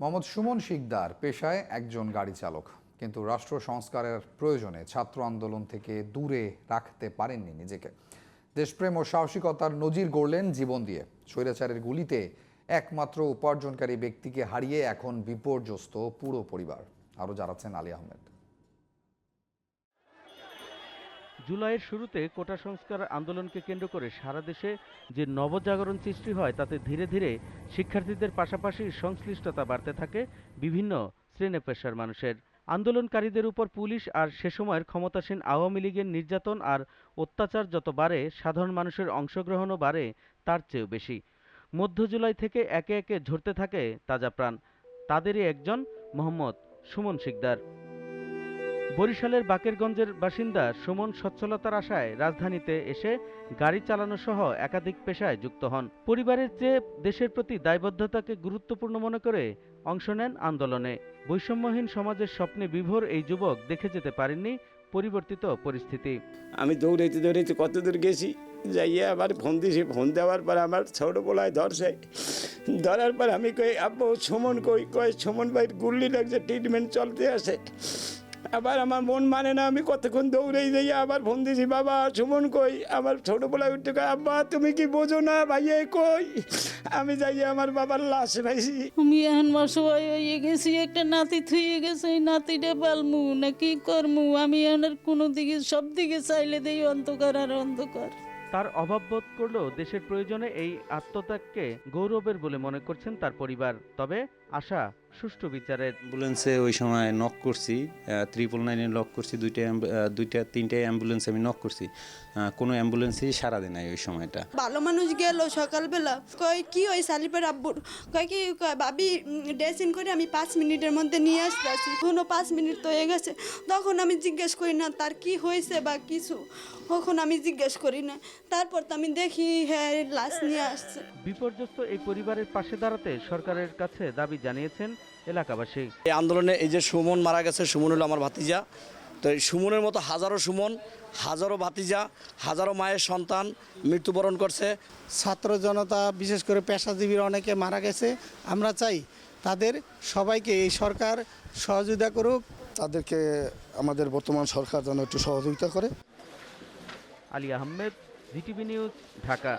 মোহাম্মদ সুমন শিকদার পেশায় একজন গাড়ি চালক, কিন্তু রাষ্ট্র সংস্কারের প্রয়োজনে ছাত্র আন্দোলন থেকে দূরে রাখতে পারেননি নিজেকে। দেশপ্রেম ও সাহসিকতার নজির গড়লেন জীবন দিয়ে। স্বৈরাচারের গুলিতে একমাত্র উপার্জনকারী ব্যক্তিকে হারিয়ে এখন বিপর্যস্ত পুরো পরিবার। আরও জানাচ্ছেন আলী আহমেদ। জুলাইয়ের শুরুতে কোটা সংস্কার আন্দোলনকে কেন্দ্র করে সারা দেশে যে নবজাগরণ সৃষ্টি হয়, তাতে ধীরে ধীরে শিক্ষার্থীদের পাশাপাশি সংশ্লিষ্টতা বাড়তে থাকে বিভিন্ন শ্রেণি পেশার মানুষের। আন্দোলনকারীদের উপর পুলিশ আর সে সময়ের ক্ষমতাসীন আওয়ামী লীগের নির্যাতন আর অত্যাচার যত বাড়ে, সাধারণ মানুষের অংশগ্রহণও বাড়ে, তার চেয়েও বেশি। মধ্য জুলাই থেকে একে একে ঝরতে থাকে তাজা প্রাণ। তাদেরই একজন মোহাম্মদ সুমন শিকদার। বরিশালের বাকেরগঞ্জের বাসিন্দা সুমন সচ্ছলতার আশায় রাজধানীতে এসে গাড়ি চালানো সহ একাধিক পেশায় যুক্ত হন। পরিবারের চেয়ে দেশের প্রতি দায়বদ্ধতাকে গুরুত্বপূর্ণ মনে করে অংশ নেন আন্দোলনে। বৈষম্যহীন সমাজের স্বপ্নে বিভোর এই যুবক দেখে যেতে পারেননি পরিবর্তিত পরিস্থিতি। আমি দৌড়াইতে দৌড়াইতে কত দূর গেছি, যাইয়া আবার ফোন দিছি। ফোন দেওয়ার পর আমার ছোট পোলায় ধরছে। ধরার পর আমি কই, আব্বু, সুমন কই? কয়, সুমন ভাই গুল্লি লাগছে ট্রিটমেন্ট চলতে আছে। আবার আমার মন মানে না আমি কতক্ষণ দৌড়েই যাই আবার ফোন দিছি বাবা সুমন কই? আমার ছোট পোলায় উঠতে কয় আব্বা তুমি কি বোঝো না ভাইয়ে কই? আমি যাই আমার বাবার লাশ পাইছি। আমি এখন অসহায় হয়ে গেছি একটা নাতি থুয়ে গেছে এই নাতিটা পালমু না কি করমু? আমি এখন আর কোনো দিকে সব দিকে চাইলে দেই অন্ধকার আর অন্ধকার। তার অভাব বোধ করলেও দেশের প্রয়োজনে এই আত্মত্যাগকে গৌরবের বলে মনে করছেন তার পরিবার। তবে আশা সুষ্ঠু বিচারের অ্যাম্বুলেন্সে ওই সময় নক করছি ট্রিপল নাইনে লক করছি দুইটা অ্যাম্বু- দুইটা তিনটে অ্যাম্বুলেন্স আমি নক করছি। কোনো অ্যাম্বুলেন্সই সারা দেয় নাই ওই সময়টা। ভালো মানুষ গেল সকালবেলা। কয় কি ওই সালিপের আব্বুর কয় কি কয় ভাবি ড্রেসিং করে আমি পাঁচ মিনিটের মধ্যে নিয়ে আসতে আসি কোনো পাঁচ মিনিট তো হয়ে গেছে। তখন আমি জিজ্ঞেস করি না তার কি হয়েছে বা কিছু? কখন আমি জিজ্ঞেস করি না। তারপর তো আমি দেখি হ্যাঁ লাশ নিয়ে আসছে। বিপর্যস্ত এই পরিবারের পাশে দাঁড়াতে সরকারের কাছে দাবি জানিয়েছেন এলাকাবাসী। এই আন্দোলনে এই যে সুমন মারা গেছে সুমন হলো আমার ভাতিজা। তো এই সুমনের মতো হাজারো সুমন হাজারো ভাতিজা হাজারো মায়ের সন্তান মৃত্যুবরণ করছে। ছাত্র জনতা বিশেষ করে পেশাজীবীরা অনেকে মারা গেছে। আমরা চাই তাদের সবাইকে এই সরকার সহযোগিতা করুক। তাদেরকে আমাদের বর্তমান সরকার যেন একটু সহযোগিতা করে। Ali Ahmed GTV news Dhaka.